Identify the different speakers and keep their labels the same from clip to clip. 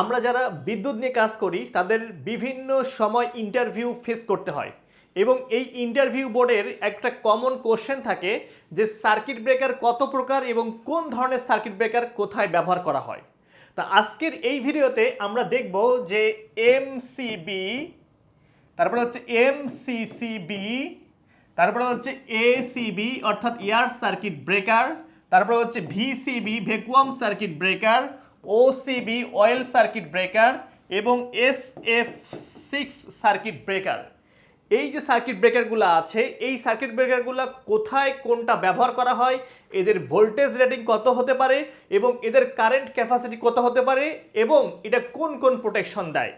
Speaker 1: আমরা যারা বিদ্যুৎ নিয়ে কাজ করি, তাদের বিভিন্ন সময় ইন্টারভিউ ফেস করতে হয়। এবং এই ইন্টারভিউ বোর্ডের একটা কমন কোশ্চেন থাকে যে সার্কিট ব্রেকার কত প্রকার এবং কোন ধরনের সার্কিট ব্রেকার কোথায় ব্যবহার করা হয়। তা আজকের এই ভিডিওতে আমরা দেখব যে এমসিবি তারপরে হচ্ছে এমসিসিবি তারপরে হচ্ছে এসিবি অর্থাৎ এয়ার সার্কিট ব্রেকার তারপরে হচ্ছে VCB vacuum circuit breaker OCB oil circuit breaker এবং S F six circuit breaker এই যে সার্কিট ব্রেকারগুলো আছে, এই সার্কিট ব্রেকারগুলো কোথায় কোনটা ব্যবহার করা হয়, এদের ভোল্টেজ রেটিং কত হতে পারে এবং এদের কারেন্ট ক্যাপাসিটি কত হতে পারে এবং এটা কোন কোন প্রোটেকশন দেয়।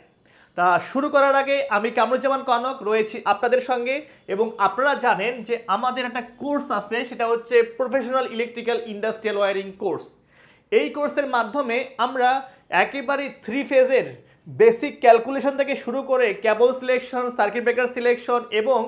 Speaker 1: তা শুরু করার আগে আমি কামরুজ্জামান কনক রয়েছি আপনাদের সঙ্গে এবং আপনারা জানেন যে আমাদের একটা কোর্স আছে, সেটা হচ্ছে professional electrical industrial wiring course এই কোর্সের মাধ্যমে আমরা একেবারে থ্রি ফেজের বেসিক ক্যালকুলেশন থেকে শুরু করে cable selection circuit breaker selection এবং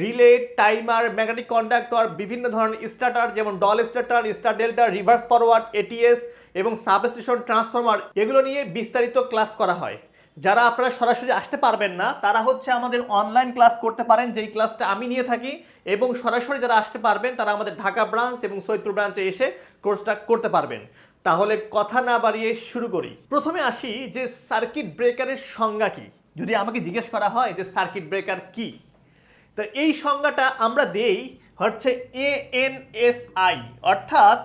Speaker 1: রিলে টাইমার ম্যাগনেটিক কন্ডাক্টর বিভিন্ন ধরনের স্টার্টার যেমন DOL starter star delta reverse forward ATS এবং সাবস্টেশন ট্রান্সফরমার এগুলো নিয়ে বিস্তারিত ক্লাস করা হয়। যারা আপনারা সরাসরি আসতে পারবেন না, তারা হচ্ছে আমাদের অনলাইন ক্লাস করতে পারেন, যেই ক্লাসটা আমি নিয়ে থাকি এবং সরাসরি যারা আসতে পারবেন, তারা আমাদের ঢাকা ব্রাঞ্চ এবং সৈয়দপুর ব্রাঞ্চে এসে কোর্সটা করতে পারবেন। তাহলে কথা না বাড়িয়ে শুরু করি। প্রথমে আসি যে সার্কিট ব্রেকারের সংজ্ঞা কি? যদি আমাকে জিজ্ঞেস করা হয় যে সার্কিট ব্রেকার কি? তো এই সংজ্ঞাটা আমরা দেই হচ্ছে এএনএসআই অর্থাৎ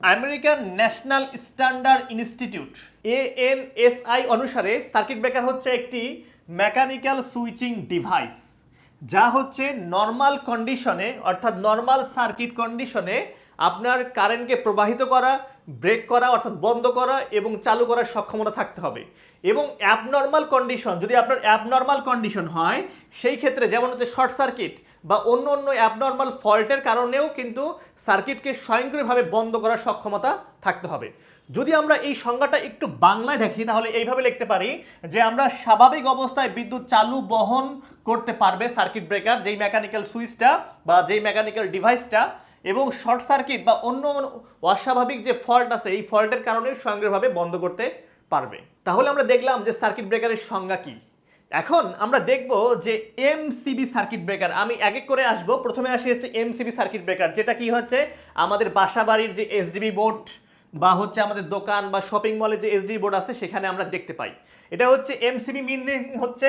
Speaker 1: American National Standard Institute. ANSI অনুসারে সার্কিট ব্রেকার হচ্ছে একটি মেকানিক্যাল সুইচিং ডিভাইস, যা হচ্ছে নর্মাল কন্ডিশনে, অর্থাৎ নর্মাল সার্কিট কন্ডিশনে আপনার কারেন্টকে প্রবাহিত করা, ব্রেক করা, অর্থাৎ বন্ধ করা এবং চালু করার সক্ষমতা থাকতে হবে। এবং অ্যাবনর্মাল কন্ডিশন যদি আপনার অ্যাবনর্মাল কন্ডিশন হয়, সেই ক্ষেত্রে যেমন হচ্ছে শর্ট সার্কিট বা অন্য অন্য অ্যাবনর্মাল ফল্টের কারণেও কিন্তু সার্কিটকে স্বয়ংক্রিয়ভাবে বন্ধ করার সক্ষমতা থাকতে হবে। যদি আমরা এই সংজ্ঞাটা একটু বাংলায় দেখি, তাহলে এইভাবে লিখতে পারি যে আমরা স্বাভাবিক অবস্থায় বিদ্যুৎ চালু বহন করতে পারবে সার্কিট ব্রেকার যেই মেকানিক্যাল সুইচটা বা যেই মেকানিক্যাল ডিভাইসটা এবং শর্ট সার্কিট বা অন্য অস্বাভাবিক যে ফল্ট আছে, এই ফল্টের কারণে স্বয়ংক্রিয়ভাবে বন্ধ করতে পারবে। তাহলে আমরা দেখলাম যে সার্কিট ব্রেকারের সংজ্ঞা কি। এখন আমরা দেখব যে এমসিবি সার্কিট ব্রেকার আমি এক এক করে আসব। প্রথমে আসি হচ্ছে এমসিবি সার্কিট ব্রেকার যেটা কি হচ্ছে, আমাদের বাসা বাড়ির যে এসডিবি বোর্ড বা হচ্ছে আমাদের দোকান বা শপিং মলে যে এসডি বোর্ড আছে, সেখানে আমরা দেখতে পাই। এটা হচ্ছে এমসিবি মিনিং হচ্ছে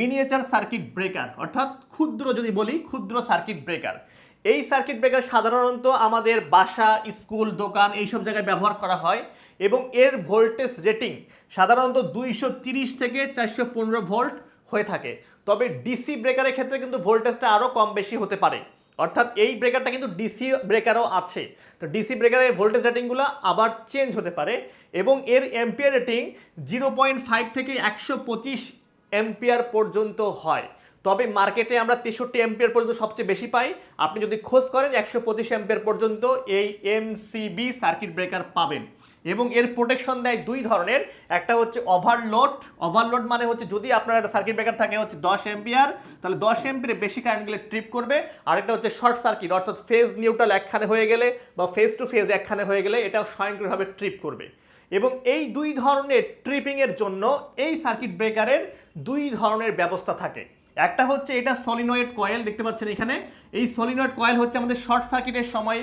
Speaker 1: মিনিয়েচার সার্কিট ব্রেকার অর্থাৎ ক্ষুদ্র যদি বলি, ক্ষুদ্র সার্কিট ব্রেকার এই সার্কিট ব্রেকার সাধারণত আমাদের বাসা স্কুল দোকান এইসব জায়গায় ব্যবহার করা হয় এবং এর ভোল্টেজ রেটিং সাধারণত দুইশো থেকে চারশো পনেরো ভোল্ট হয়ে থাকে। তবে ডিসি ব্রেকারের ক্ষেত্রে কিন্তু ভোল্টেজটা আরও কম বেশি হতে পারে। অর্থাৎ এই ব্রেকারটা কিন্তু ডিসি ব্রেকারও আছে। তো ডিসি ব্রেকারের ভোল্টেজ রেটিংগুলো আবার চেঞ্জ হতে পারে এবং এর ampere rating zero point five থেকে একশো পঁচিশ এম্পিয়ার পর্যন্ত হয়। তবে মার্কেটে আমরা তেষট্টি এম্পিয়ার পর্যন্ত সবচেয়ে বেশি পাই। আপনি যদি খোঁজ করেন, একশো পঁচিশ এম্পিয়ার পর্যন্ত এই এমসিবি সার্কিট ব্রেকার পাবেন। এবং এর প্রোটেকশন দেয় দুই ধরনের। একটা হচ্ছে ওভারলোড। ওভারলোড মানে হচ্ছে যদি আপনার একটা সার্কিট ব্রেকার থাকে হচ্ছে দশ এম্পিয়ার তাহলে দশ এম্পিয়ারে বেশি কারেন্ট গেলে ট্রিপ করবে। আরেকটা হচ্ছে শর্ট সার্কিট অর্থাৎ ফেজ নিউট্রাল একখানে হয়ে গেলে বা ফেজ টু ফেজ একখানে হয়ে গেলে এটা স্বয়ংক্রিয়ভাবে ট্রিপ করবে। এবং এই দুই ধরনের ট্রিপিংয়ের জন্য এই সার্কিট ব্রেকারের দুই ধরনের ব্যবস্থা থাকে। একটা হচ্ছে এটা সলিনয়েড কয়েল দেখতে পাচ্ছেন এখানে। এই সলিনয়েড কয়েল হচ্ছে আমাদের শর্ট সার্কিটের সময়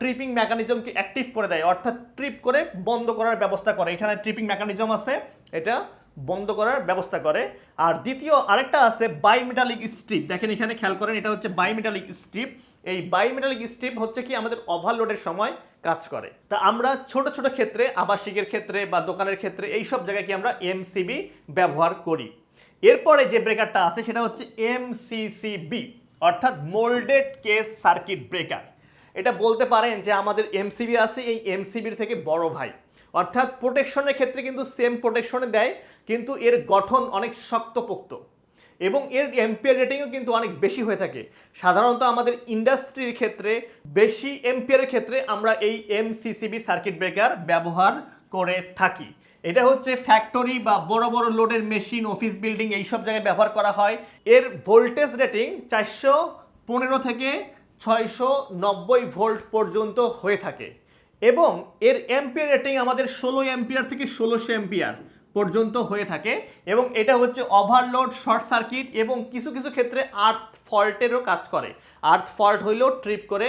Speaker 1: ট্রিপিং মেকানিজমকে অ্যাক্টিভ করে দেয়, অর্থাৎ ট্রিপ করে বন্ধ করার ব্যবস্থা করে। এখানে ট্রিপিং মেকানিজম আছে, এটা বন্ধ করার ব্যবস্থা করে। আর দ্বিতীয় আরেকটা আছে বাইমেটালিক স্ট্রিপ দেখেন এখানে খেয়াল করেন, এটা হচ্ছে বাইমেটালিক স্ট্রিপ এই বাইমেটালিক স্ট্রিপ হচ্ছে কি আমাদের ওভারলোডের সময় কাজ করে। তা আমরা ছোট ছোট ক্ষেত্রে, আবাসিকের ক্ষেত্রে বা দোকানের ক্ষেত্রে এই সব জায়গায় কি আমরা এমসিবি ব্যবহার করি। এরপরে যে ব্রেকারটা আছে সেটা হচ্ছে এমসিসিবি অর্থাৎ মোল্ডেড কেস সার্কিট ব্রেকার এটা বলতে পারেন যে আমাদের এমসিবি আছে, এই এমসিবির থেকে বড় ভাই। অর্থাৎ প্রোটেকশনের ক্ষেত্রে কিন্তু সেম প্রোটেকশনে দেয়, কিন্তু এর গঠন অনেক শক্তপোক্ত। এবং এর এম্পিয়ার রেটিংও কিন্তু অনেক বেশি হয়ে থাকে। সাধারণত আমাদের ইন্ডাস্ট্রির ক্ষেত্রে বেশি এম্পিয়ারের ক্ষেত্রে আমরা এই এমসিসিবি সার্কিট ব্রেকার ব্যবহার করে থাকি। এটা হচ্ছে ফ্যাক্টরি বা বড় বড় লোডের মেশিন অফিস বিল্ডিং এইসব জায়গায় ব্যবহার করা হয়। এর ভোল্টেজ রেটিং চারশো পনেরো থেকে ছয়শো নব্বই ভোল্ট পর্যন্ত হয়ে থাকে। এবং এর এম্পিয়ার রেটিং আমাদের ষোলো এম্পিয়ার থেকে ষোলোশো এম্পিয়ার পর্যন্ত হয়ে থাকে। এবং এটা হচ্ছে ওভারলোড শর্ট সার্কিট এবং কিছু কিছু ক্ষেত্রে আর্থ ফল্টেরও কাজ করে। আর্থ ফল্ট হইলেও ট্রিপ করে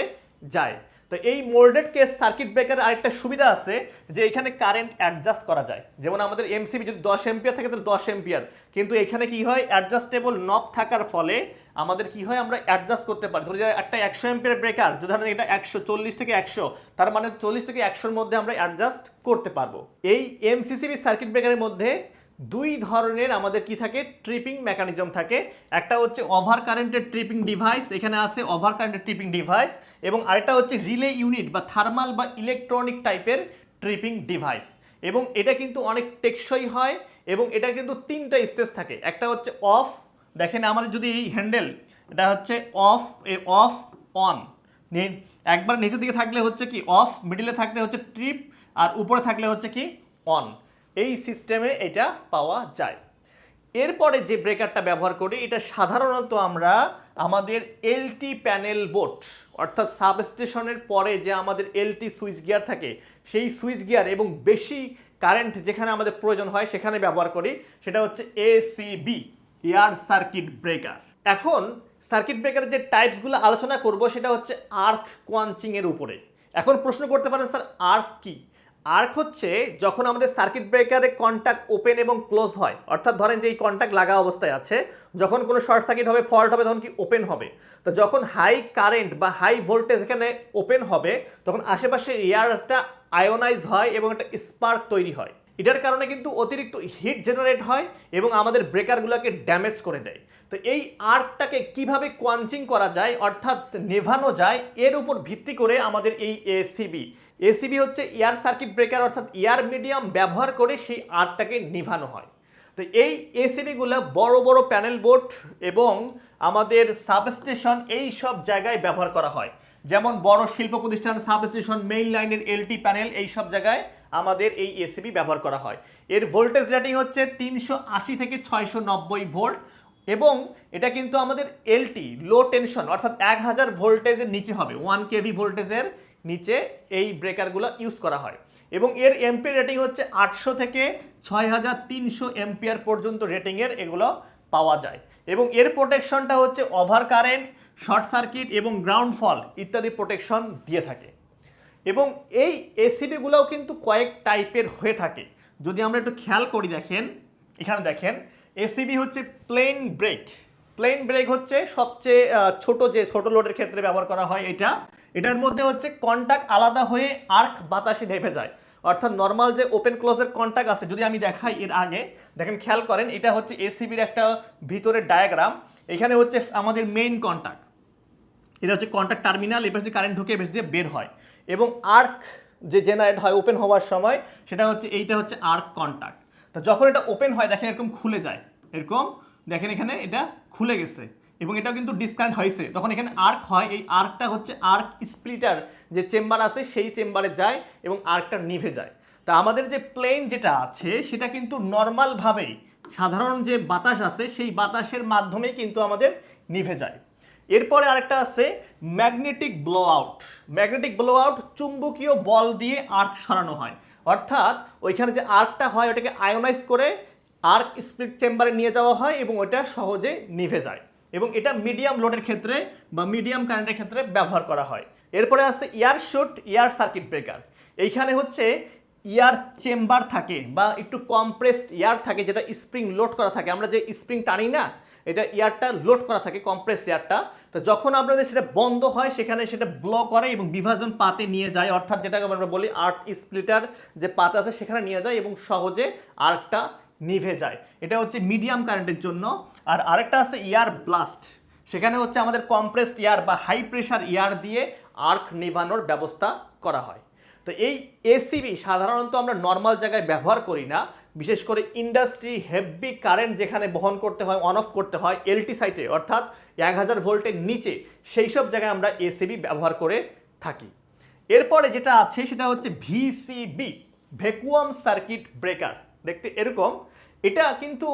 Speaker 1: যায়। তো এই মোল্ডেড কেস সার্কিট ব্রেকারের আরেকটা সুবিধা আছে যে এখানে কারেন্ট অ্যাডজাস্ট করা যায়। যেমন আমাদের এমসিবি যদি দশ এম্পিয়ার থাকে, তাহলে দশ এম্পিয়ার কিন্তু এখানে কি হয়? অ্যাডজাস্টেবল নব থাকার ফলে আমাদের কি হয়? আমরা অ্যাডজাস্ট করতে পারি। ধরি একটা একশো এম্পিয়ার ব্রেকার, যদি ধরেন এটা একশো, চল্লিশ থেকে একশো, তার মানে চল্লিশ থেকে একশোর মধ্যে আমরা অ্যাডজাস্ট করতে পারব। এই এমসিসিবি সার্কিট ব্রেকারের মধ্যে দুই ধরনের আমাদের কি থাকে? ট্রিপিং মেকানিজম থাকে। একটা হচ্ছে ওভার কারেন্টের ট্রিপিং ডিভাইস এখানে আছে ওভার কারেন্টের ট্রিপিং ডিভাইস এবং আরেকটা হচ্ছে রিলে ইউনিট বা থার্মাল বা ইলেকট্রনিক টাইপের ট্রিপিং ডিভাইস এবং এটা কিন্তু অনেক টেকসই হয়, এবং এটা কিন্তু তিনটা স্টেজ থাকে। একটা হচ্ছে অফ দেখেন আমাদের যদি এই হ্যান্ডেল এটা হচ্ছে অফ এ অফ অন একবার নিচের দিকে থাকলে হচ্ছে কি অফ মিডিলে থাকলে হচ্ছে ট্রিপ আর উপরে থাকলে হচ্ছে কি অন এই সিস্টেমে এটা পাওয়া যায়। এরপরে যে ব্রেকারটা ব্যবহার করি, এটা সাধারণত আমরা আমাদের এলটি প্যানেল বোর্ড অর্থাৎ সাবস্টেশনের পরে যে আমাদের এলটি সুইচ গিয়ার থাকে, সেই সুইচ গিয়ার এবং বেশি কারেন্ট যেখানে আমাদের প্রয়োজন হয় সেখানে ব্যবহার করি, সেটা হচ্ছে এসিবি এয়ার সার্কিট ব্রেকার। এখন সার্কিট ব্রেকারের যে টাইপসগুলো আলোচনা করব, সেটা হচ্ছে আর্ক কোয়াঞ্চিংয়ের উপরে। এখন প্রশ্ন করতে পারেন, স্যার, আর্ক কি? আর্ক হচ্ছে যখন আমাদের সার্কিট ব্রেকারে কন্ট্যাক্ট ওপেন এবং ক্লোজ হয়। অর্থাৎ ধরেন যে এই কন্ট্যাক্ট লাগা অবস্থায় আছে, যখন কোনো শর্ট সার্কিট হবে ফল্ট হবে, তখন কি ওপেন হবে? তো যখন হাই কারেন্ট বা হাই ভোল্টেজ এখানে ওপেন হবে, তখন আশেপাশে এয়ারটা আয়োনাইজ হয় এবং একটা স্পার্ক তৈরি হয়। এটার কারণে কিন্তু অতিরিক্ত হিট জেনারেট হয় এবং আমাদের ব্রেকারগুলোকে ড্যামেজ করে দেয়। তো এই আর্কটাকে কীভাবে কোয়াঞ্চিং করা যায়, অর্থাৎ নেভানো যায়, এর উপর ভিত্তি করে আমাদের এই এসিবি এসিবি হচ্ছে এয়ার সার্কিট ব্রেকার অর্থাৎ এয়ার মিডিয়াম ব্যবহার করে সেই আর্কটাকে নিভানো হয়। তো এই এসিবিগুলো বড় বড় প্যানেল বোর্ড এবং আমাদের সাবস্টেশন এই সব জায়গায় ব্যবহার করা হয়। যেমন বড় শিল্প প্রতিষ্ঠান সাবস্টেশন মেইন লাইনের এলটি প্যানেল এই সব জায়গায় আমাদের এই এসিবি ব্যবহার করা হয়। এর ভোল্টেজ রেটিং হচ্ছে তিনশো আশি থেকে ছয়শো নব্বই ভোল্ট এবং এটা কিন্তু আমাদের এলটি লো টেনশন অর্থাৎ এক হাজার ভোল্টেজের নিচে হবে ওয়ান কেভি ভোল্টেজের নিচে এই ব্রেকারগুলো ইউজ করা হয়। এবং এর এমপিয়ার রেটিং হচ্ছে আটশো থেকে ছয় হাজার তিনশো এমপিয়ার পর্যন্ত রেটিংয়ের এগুলো পাওয়া যায়। এবং এর প্রোটেকশনটা হচ্ছে ওভার কারেন্ট শর্ট সার্কিট এবং গ্রাউন্ড ফল ইত্যাদি প্রোটেকশন দিয়ে থাকে। এবং এই এসিবিগুলোও কিন্তু কয়েক টাইপের হয়ে থাকে। যদি আমরা একটু খেয়াল করি দেখেন, এখানে দেখেন এসিবি হচ্ছে প্লেন ব্রেক প্লেন ব্রেক হচ্ছে সবচেয়ে ছোট যে, ছোট লোডের ক্ষেত্রে ব্যবহার করা হয় এটা। এটার মধ্যে হচ্ছে কন্টাক্ট আলাদা হয়ে আর্ক বাতাসে ঢেপে যায়। অর্থাৎ নর্মাল যে ওপেন ক্লোজের কন্টাক্ট আছে, যদি আমি দেখাই এর আগে, দেখেন খেয়াল করেন, এটা হচ্ছে এসিবির একটা ভিতরের ডায়াগ্রাম এখানে হচ্ছে আমাদের মেইন কন্টাক্ট এটা হচ্ছে কন্ট্যাক্ট টার্মিনাল এবার যদি কারেন্ট ঢুকে বেশ দিয়ে বের হয়। এবং আর্ক যে জেনারেট হয় ওপেন হওয়ার সময়, সেটা হচ্ছে, এইটা হচ্ছে আর্ক কন্ট্যাক্ট তো যখন এটা ওপেন হয়, দেখেন এরকম খুলে যায়। এরকম, দেখেন এখানে এটা খুলে গেছে। এবং এটাও কিন্তু ডিসকানেক্ট হয়েছে। তখন এখানে আর্ক হয়, এই আর্কটা হচ্ছে আর্ক স্প্লিটার যে চেম্বার আছে, সেই চেম্বারে যায় এবং আর্কটা নিভে যায়। তা আমাদের যে প্লেন যেটা আছে, সেটা কিন্তু নর্মালভাবেই সাধারণ যে বাতাস আছে, সেই বাতাসের মাধ্যমেই কিন্তু আমাদের নিভে যায়। এরপরে আরেকটা আছে magnetic blow out magnetic blow out চুম্বকীয় বল দিয়ে আর্ক সরানো হয়। অর্থাৎ ওইখানে যে আর্কটা হয়, ওটাকে আয়োনাইজ করে আর্ক স্প্লিট চেম্বারে নিয়ে যাওয়া হয় এবং ওটা সহজে নিভে যায়। এবং এটা মিডিয়াম লোডের ক্ষেত্রে বা মিডিয়াম কারেন্টের ক্ষেত্রে ব্যবহার করা হয়। এরপরে আছে air chute air circuit breaker এইখানে হচ্ছে ইয়ার চেম্বার থাকে বা একটু কম্প্রেসড এয়ার থাকে, যেটা স্প্রিং লোড করা থাকে। আমরা যে স্প্রিং টানি না, এটা এয়ারটা লোড করা থাকে কম্প্রেস এয়ারটা তো যখন আপনাদের সেটা বন্ধ হয়, সেখানে সেটা ব্লো করে এবং বিভাজন পাতে নিয়ে যায়, অর্থাৎ যেটাকে আমরা বলি আর্ট স্প্লিটার যে পাতা আছে, সেখানে নিয়ে যায় এবং সহজে আর্কটা নিভে যায়। এটা হচ্ছে মিডিয়াম কারেন্টের জন্য। আর আরেকটা আছে এয়ার ব্লাস্ট সেখানে হচ্ছে আমাদের কম্প্রেসড এয়ার বা হাই প্রেশার ইয়ার দিয়ে আর্ক নিভানোর ব্যবস্থা করা হয়। তো এই এসিবি সাধারণত আমরা নর্মাল জায়গায় ব্যবহার করি না। বিশেষ করে ইন্ডাস্ট্রি হেভি কারেন্ট যেখানে বহন করতে হয় অন অফ করতে হয় এলটি সাইটে অর্থাৎ এক হাজার ভোল্টের নিচে, সেই সব জায়গায় আমরা এসিবি ব্যবহার করে থাকি। এরপরে যেটা আছে, সেটা হচ্ছে ভিসিবি ভ্যাকুয়াম সার্কিট ব্রেকার দেখতে এরকম, এটা কিন্তু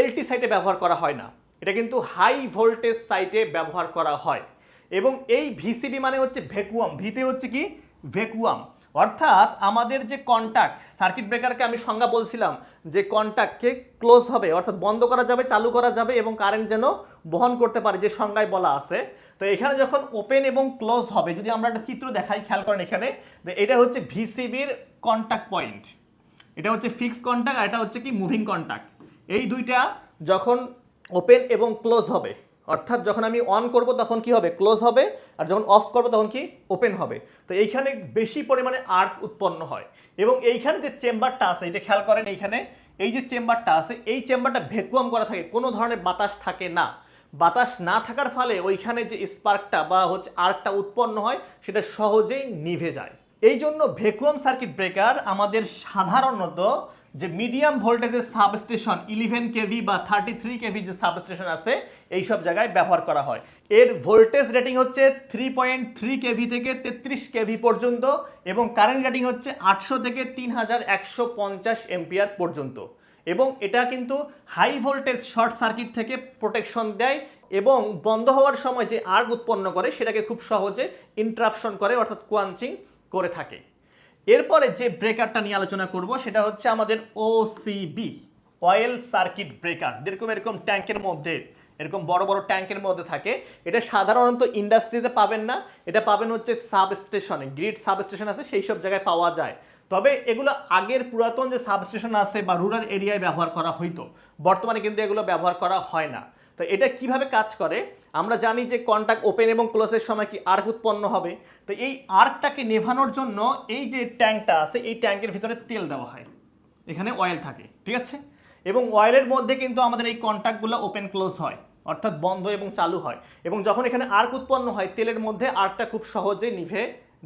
Speaker 1: এলটি সাইটে ব্যবহার করা হয় না। এটা কিন্তু হাই ভোল্টেজ সাইটে ব্যবহার করা হয়। এবং এই ভিসিবি মানে হচ্ছে ভ্যাকুয়াম ভিতে হচ্ছে কি? ভ্যাকুয়াম অর্থাৎ আমাদের যে কন্ট্যাক্ট সার্কিট ব্রেকারকে আমি সংজ্ঞা বলছিলাম, যে কন্ট্যাক্টকে ক্লোজ হবে, অর্থাৎ বন্ধ করা যাবে, চালু করা যাবে এবং কারেন্ট যেন বহন করতে পারে, যে সংজ্ঞায় বলা আছে। তো এখানে যখন ওপেন এবং ক্লোজ হবে, যদি আমরা একটা চিত্র দেখাই, খেয়াল করেন এখানে এটা হচ্ছে ভিসিবির কন্ট্যাক্ট পয়েন্ট এটা হচ্ছে ফিক্স কন্ট্যাক্ট আর এটা হচ্ছে কি মুভিং কন্ট্যাক্ট এই দুইটা যখন ওপেন এবং ক্লোজ হবে, অর্থাৎ যখন আমি অন করব তখন কি হবে? ক্লোজ হবে, আর যখন অফ করব তখন কি? ওপেন হবে। তো এইখানে বেশি পরিমাণে আর্ক উৎপন্ন হয়। এবং এইখানে যে চেম্বারটা আছে, এটা খেয়াল করেন এইখানে, এই যে চেম্বারটা আছে, এই চেম্বারটা ভ্যাকুয়াম করা থাকে, কোনো ধরনের বাতাস থাকে না। বাতাস না থাকার ফলে ওইখানে যে স্পার্কটা বা হচ্ছে আর্কটা উৎপন্ন হয়, সেটা সহজেই নিভে যায়। এই জন্য ভ্যাকুয়াম সার্কিট ব্রেকার আমাদের সাধারণত যে মিডিয়াম ভোল্টেজের সাবস্টেশন ইলেভেন কেভি বা থার্টি থ্রি কেভি যে সাবস্টেশন আছে এই সব জায়গায় ব্যবহার করা হয়। এর ভোল্টেজ রেটিং হচ্ছে থ্রি পয়েন্ট থ্রি কেভি থেকে তেত্রিশ কেভি পর্যন্ত এবং কারেন্ট রেটিং হচ্ছে আটশো থেকে তিন হাজার একশো পঞ্চাশ এম্পিয়ার পর্যন্ত। এবং এটা কিন্তু হাই ভোল্টেজ শর্ট সার্কিট থেকে প্রোটেকশন দেয় এবং বন্ধ হওয়ার সময় যে আর্গ উৎপন্ন করে, সেটাকে খুব সহজে ইন্টারাপশন করে, অর্থাৎ কোয়াঞ্চিং করে থাকে। এরপরে যে ব্রেকারটা নিয়ে আলোচনা করব, সেটা হচ্ছে আমাদের ওসিবি অয়েল সার্কিট ব্রেকার যেরকম এরকম ট্যাঙ্কের মধ্যে, এরকম বড় বড় ট্যাঙ্কের মধ্যে থাকে। এটা সাধারণত ইন্ডাস্ট্রিতে পাবেন না, এটা পাবেন হচ্ছে সাবস্টেশনে গ্রিড সাবস্টেশন আছে, সেই সব জায়গায় পাওয়া যায়। তবে এগুলো আগের পুরাতন যে সাবস্টেশন আছে বা রুরাল এরিয়ায় ব্যবহার করা হইতো, বর্তমানে কিন্তু এগুলো ব্যবহার করা হয় না। তো এটা কীভাবে কাজ করে? আমরা জানি যে কন্ট্যাক্ট ওপেন এবং ক্লোজের সময় কি আর্ক উৎপন্ন হবে। তো এই আর্কটাকে নেভানোর জন্য এই যে ট্যাঙ্কটা আছে, এই ট্যাঙ্কের ভিতরে তেল দেওয়া হয়। এখানে অয়েল থাকে, ঠিক আছে? এবং অয়েলের মধ্যে কিন্তু আমাদের এই কন্ট্যাক্টগুলো ওপেন ক্লোজ হয়, অর্থাৎ বন্ধ এবং চালু হয়। এবং যখন এখানে আর্ক উৎপন্ন হয়, তেলের মধ্যে আর্কটা খুব সহজে নিভে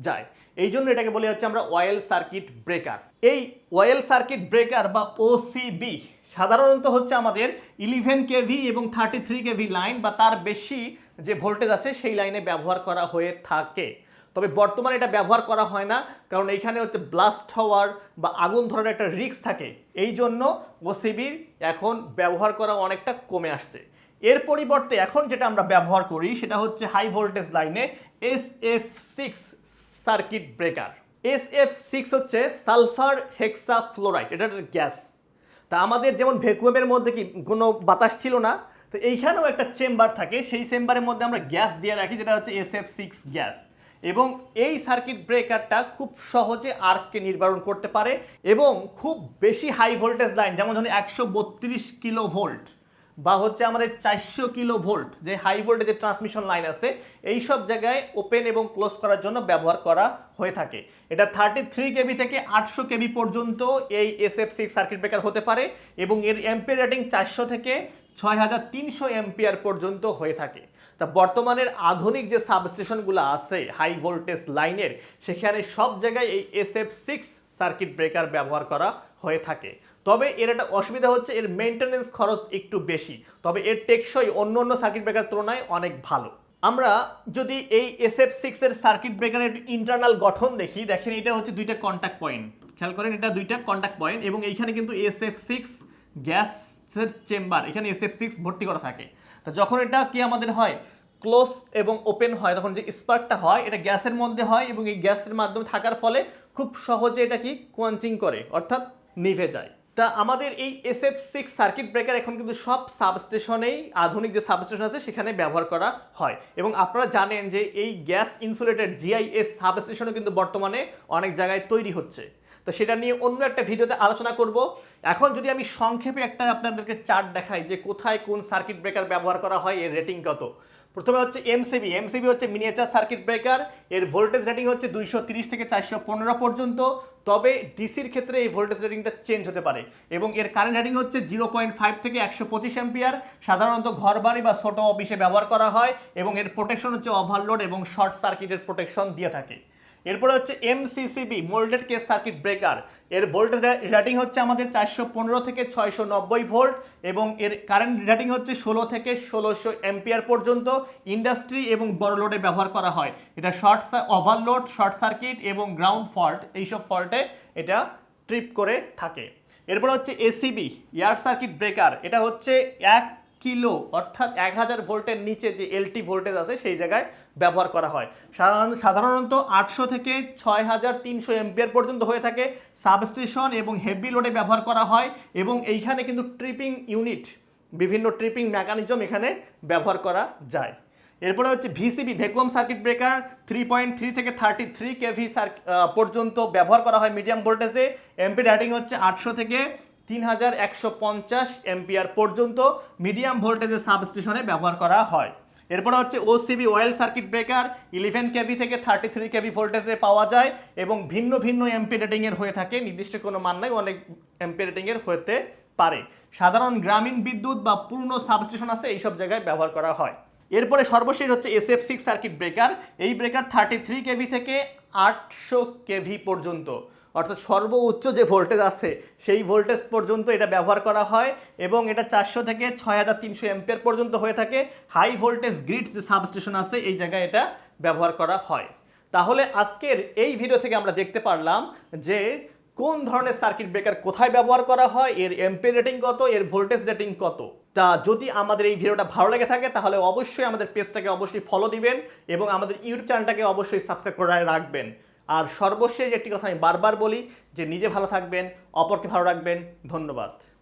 Speaker 1: যায়। এই জন্য এটাকে বলে হচ্ছে আমরা অয়েল সার্কিট ব্রেকার এই অয়েল সার্কিট ব্রেকার বা ওসিবি সাধারণত হচ্ছে আমাদের ইলেভেন কেভি এবং থার্টি থ্রি কেভি লাইন বা তার বেশি যে ভোল্টেজ আছে সেই লাইনে ব্যবহার করা হয়ে থাকে। তবে বর্তমানে এটা ব্যবহার করা হয় না, কারণ এইখানে হচ্ছে ব্লাস্ট হওয়ার বা আগুন ধরার একটা রিস্ক থাকে। এই জন্য ওসিবির এখন ব্যবহার করা অনেকটা কমে আসছে। এর পরিবর্তে এখন যেটা আমরা ব্যবহার করি সেটা হচ্ছে হাই ভোল্টেজ লাইনে S F six circuit breaker S F six হচ্ছে সালফার হেক্সা ফ্লোরাইড এটা গ্যাস তা আমাদের যেমন ভ্যাকুয়ামের মধ্যে কি কোনো বাতাস ছিল না, তো এইখানেও একটা চেম্বার থাকে, সেই চেম্বারের মধ্যে আমরা গ্যাস দিয়ে রাখি, যেটা হচ্ছে এস এফ সিক্স গ্যাস। এবং এই সার্কিট ব্রেকারটা খুব সহজে আর্ককে নির্বারণ করতে পারে এবং খুব বেশি হাই ভোল্টেজ লাইন যেমন ধরুন একশো বত্রিশ কিলো ভোল্ট বা হচ্ছে আমাদের চারশো কিলো ভোল্ট যে হাই ভোল্টেজের ট্রান্সমিশন লাইন আছে, এই সব জায়গায় ওপেন এবং ক্লোজ করার জন্য ব্যবহার করা হয়ে থাকে। এটা থার্টি থ্রি থেকে আটশো কেবি পর্যন্ত এই S F six circuit breaker হতে পারে এবং এর এম্পিয়ার রেটিং চারশো থেকে ছয় হাজার তিনশো এম্পিয়ার পর্যন্ত হয়ে থাকে। তা বর্তমানের আধুনিক যে সাবস্টেশনগুলো আছে হাই ভোল্টেজ লাইনের সেখানে সব জায়গায় এই S F six circuit breaker ব্যবহার করা হয়ে থাকে। তবে এর একটা অসুবিধা হচ্ছে এর মেনটেনেন্স খরচ একটু বেশি। তবে এর টেকসই অন্য অন্য সার্কিট ব্রেকার তুলনায় অনেক ভালো। আমরা যদি এই এস এফ সিক্সের সার্কিট ব্রেকারের ইন্টারনাল গঠন দেখি, দেখেন এটা হচ্ছে দুইটা কন্ট্যাক্ট পয়েন্ট খেয়াল করেন, এটা দুইটা কন্ট্যাক্ট পয়েন্ট এবং এইখানে কিন্তু এস এফ সিক্স গ্যাসের চেম্বার এখানে এস এফ সিক্স ভর্তি করা থাকে। তা যখন এটা কি আমাদের হয়? ক্লোজ এবং ওপেন হয়। তখন যে স্পার্কটা হয়, এটা গ্যাসের মধ্যে হয় এবং এই গ্যাসের মাধ্যমে থাকার ফলে খুব সহজে এটা কি কোয়াঞ্চিং করে, অর্থাৎ নিভে যায়। তা আমাদের এই S F six circuit breaker এখন কিন্তু সব সাবস্টেশনেই আধুনিক যে সাবস্টেশন আছে, সেখানে ব্যবহার করা হয়। এবং আপনারা জানেন যে এই গ্যাস ইনসুলেটেড জিআইএস সাবস্টেশনও কিন্তু বর্তমানে অনেক জায়গায় তৈরি হচ্ছে। তো সেটা নিয়ে অন্য একটা ভিডিওতে আলোচনা করব। এখন যদি আমি সংক্ষেপে একটা আপনাদেরকে চার্ট দেখাই যে কোথায় কোন সার্কিট ব্রেকার ব্যবহার করা হয়, এর রেটিং কত? প্রথমে হচ্ছে এমসিবি এমসিবি হচ্ছে মিনিয়েচার সার্কিট ব্রেকার এর ভোল্টেজ রেটিং হচ্ছে দুইশো থেকে চারশো পনেরো পর্যন্ত, তবে ডিসির ক্ষেত্রে এই ভোল্টেজ রেটিংটা চেঞ্জ হতে পারে। এবং এর কারেন্ট রেটিং হচ্ছে জিরো পয়েন্ট ফাইভ থেকে একশো পঁচিশ অ্যাম্পিয়ার সাধারণত ঘর বাড়ি বা ছোটো অফিসে ব্যবহার করা হয়, এবং এর প্রোটেকশন হচ্ছে ওভারলোড এবং শর্ট সার্কিটের প্রোটেকশন দিয়ে থাকে। এরপরে হচ্ছে MCCB moulded case circuit breaker এর ভোল্টেজ রেটিং হচ্ছে আমাদের চারশো পনেরো থেকে ছয়শো নব্বই ভোল্ট এবং এর কারেন্ট রেটিং হচ্ছে ষোলো থেকে ষোলোশো এম্পিয়ার পর্যন্ত ইন্ডাস্ট্রি এবং বড় লোডে ব্যবহার করা হয়। এটা শর্ট ওভারলোড শর্ট সার্কিট এবং গ্রাউন্ড ফল্ট এইসব ফল্টে এটা ট্রিপ করে থাকে। এরপর হচ্ছে এসিবি এয়ার সার্কিট ব্রেকার এটা হচ্ছে এক কিলো, অর্থাৎ এক হাজার ভোল্টের নিচে যে এলটি ভোল্টেজ আছে, সেই জায়গায় ব্যবহার করা হয়। সাধারণ- সাধারণত আটশো থেকে ছয় হাজার তিনশো এম্পিয়ার পর্যন্ত হয়ে থাকে সাবস্টেশন এবং হেভি লোডে ব্যবহার করা হয় এবং এইখানে কিন্তু ট্রিপিং ইউনিট বিভিন্ন ট্রিপিং মেকানিজম এখানে ব্যবহার করা যায়। এরপরে হচ্ছে VCB vacuum circuit breaker three point three থেকে থার্টি থ্রি কেভি পর্যন্ত ব্যবহার করা হয় মিডিয়াম ভোল্টেজে এমপি রেটিং হচ্ছে আটশো থেকে তিন হাজার একশো পঞ্চাশ এমপিআর পর্যন্ত মিডিয়াম ভোল্টেজের সাবস্টেশনে ব্যবহার করা হয়। এরপরে হচ্ছে OCB oil circuit breaker eleven KV থেকে থার্টি থ্রি কেভি ভোল্টেজে পাওয়া যায় এবং ভিন্ন ভিন্ন এমপি রেটিংয়ের হয়ে থাকে, নির্দিষ্ট কোনো মান নাই, অনেক এমপি রেটিংয়ের হতে পারে। সাধারণ গ্রামীণ বিদ্যুৎ বা পূর্ণ সাবস্টেশন আছে, এইসব জায়গায় ব্যবহার করা হয়। এরপরে সর্বশেষ হচ্ছে S F six circuit breaker এই ব্রেকার থার্টি থ্রি কেভি থেকে আটশো কেভি পর্যন্ত। অর্থাৎ সর্বোচ্চ যে ভোল্টেজ আছে, সেই ভোল্টেজ পর্যন্ত এটা ব্যবহার করা হয় এবং এটা চারশো থেকে ছয় হাজার তিনশো এম্পিয়ার পর্যন্ত হয়ে থাকে। হাই ভোল্টেজ গ্রিড যে সাবস্টেশন আছে, এই জায়গায় এটা ব্যবহার করা হয়। তাহলে আজকের এই ভিডিও থেকে আমরা দেখতে পারলাম যে কোন ধরনের সার্কিট ব্রেকার কোথায় ব্যবহার করা হয়, এর এমপি রেটিং কত, এর ভোল্টেজ রেটিং কত। তা যদি আমাদের এই ভিডিওটা ভালো লেগে থাকে, তাহলে অবশ্যই আমাদের পেজটাকে অবশ্যই ফলো দিবেন এবং আমাদের ইউটিউব চ্যানেলটাকে অবশ্যই সাবস্ক্রাইব করে রাখবেন। আর সর্বশেষ একটি কথা আমি বারবার বলি যে নিজে ভালো থাকবেন, অপরকে ভালো রাখবেন, ধন্যবাদ।